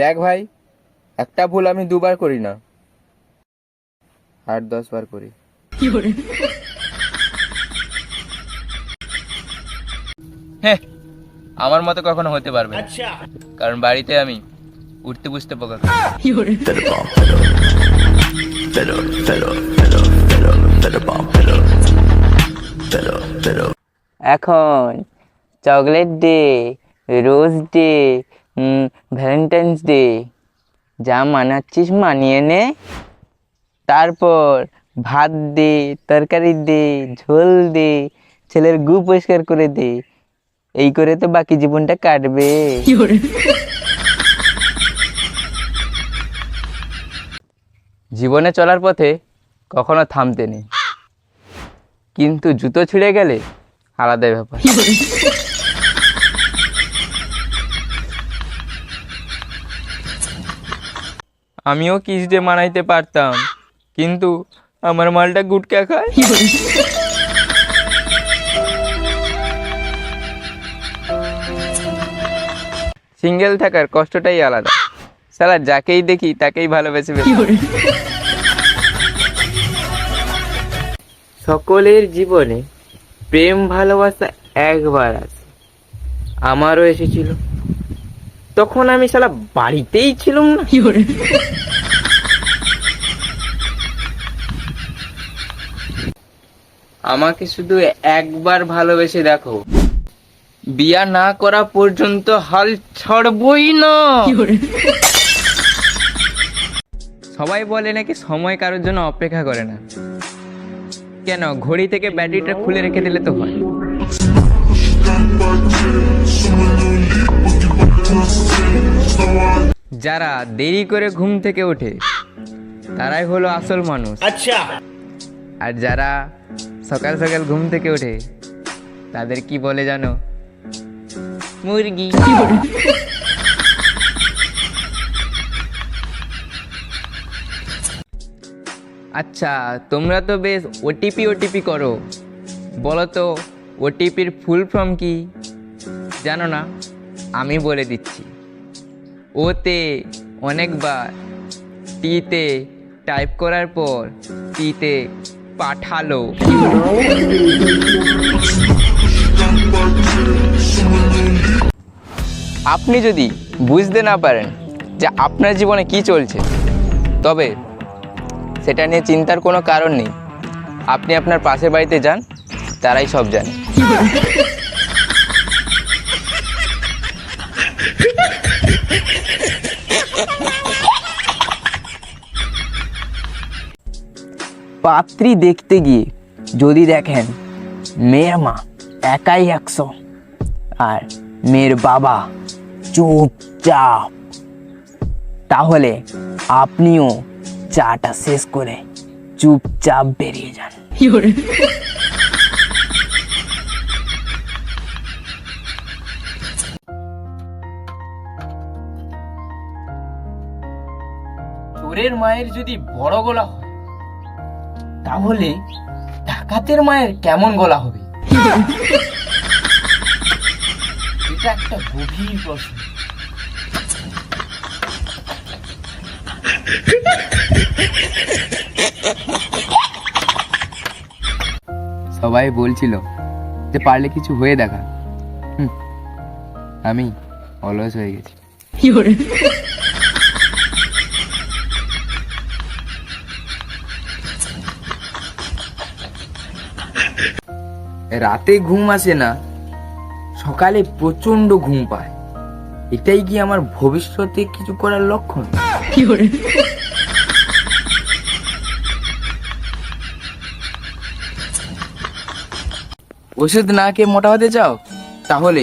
দেখ ভাই একটা ভুল আমি দুবার করি না আট দশ বার করি হ্যাঁ আমার মতো কখনো হতে পারবে না। কারণ বাড়িতে আমি উঠতে বুঝতে পোকা। এখন chocolate day rose day Valentine's day যা মানাচ্ছিস মানিয়ে নে। তারপর ভাত দে তরকারি দে ঝোল দে ছেলের গু পরিষ্কার করে দে। এই করে তো বাকি জীবনটা কাটবে। জীবনে চলার পথে কখনো থামতে নেই। কিন্তু জুতো ছিঁড়ে গেলে আলাদা ব্যাপার। আমিও কিস ডে মানাইতে পারতাম। কিন্তু আমার মালটা গুটকা খায়। সিঙ্গেল থাকার কষ্টটাই আলাদা। সালা যাকেই দেখি, তাকেই ভালোবেসে। সকলের জীবনে প্রেম ভালোবাসা একবার আসে আমারও এসেছিল। তখন আমি শালা বাড়িতেই ছিলাম না। আমাকে শুধু একবার ভালোবেসে দেখো। বিয়া না করা পর্যন্ত হাল ছাড়বই না। সবাই বলে নাকি সময় কারোর জন্য অপেক্ষা করে না। কেন ঘড়ি থেকে ব্যাটারিটা খুলে রেখে দিলে তো হয়। যারা দেরি করে ঘুম থেকে ওঠে তারাই হলো আসল মানুষ। আচ্ছা। আর যারা সকাল সকাল ঘুম থেকে ওঠে তাদের কি বলে জানো? মুরগি। আচ্ছা তোমরা তো বেশ ওটিপি ওটিপি করো। বলো তো ওটিপির ফুল ফর্ম কি? জানো না? আমি বলে দিচ্ছি। ওতে অনেকবার টিতে টাইপ করার পর টিতে পাঠালো। আপনি যদি বুঝতে না পারেন যে আপনার জীবনে কি চলছে, তবে সেটা নিয়ে চিন্তার কোনো কারণ নেই। আপনি আপনার পাশের বাড়িতে যান, তারাই সব জানে। পাত্রী দেখতে গিয়ে যদি দেখেন মেয়ের মা একাই একশো আর মেয়ের বাবা চুপচাপ তাহলে আপনিও চাটা শেষ করে চুপচাপ বেরিয়ে যান। চোরের মায়ের যদি বড় গলা হয় তাহলে ডাকাতের মায়ের কেমন গলা হবে? এটা একটা গভীর প্রশ্ন। সবাই বলছিল যে পারলে কিছু হয়ে দেখা। আমি অলস হয়ে গেছি। রাতে ঘুম আসে না, সকালে প্রচণ্ড ঘুম পায়। এটাই কি আমার ভবিষ্যতে কিছু করার লক্ষণ? ওষুধ না খেয়ে মোটা হতে চাও? তাহলে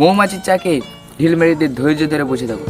মৌমাছির চাকে ঢিল মেরে দিয়ে ধৈর্য ধরে বসে থাকো।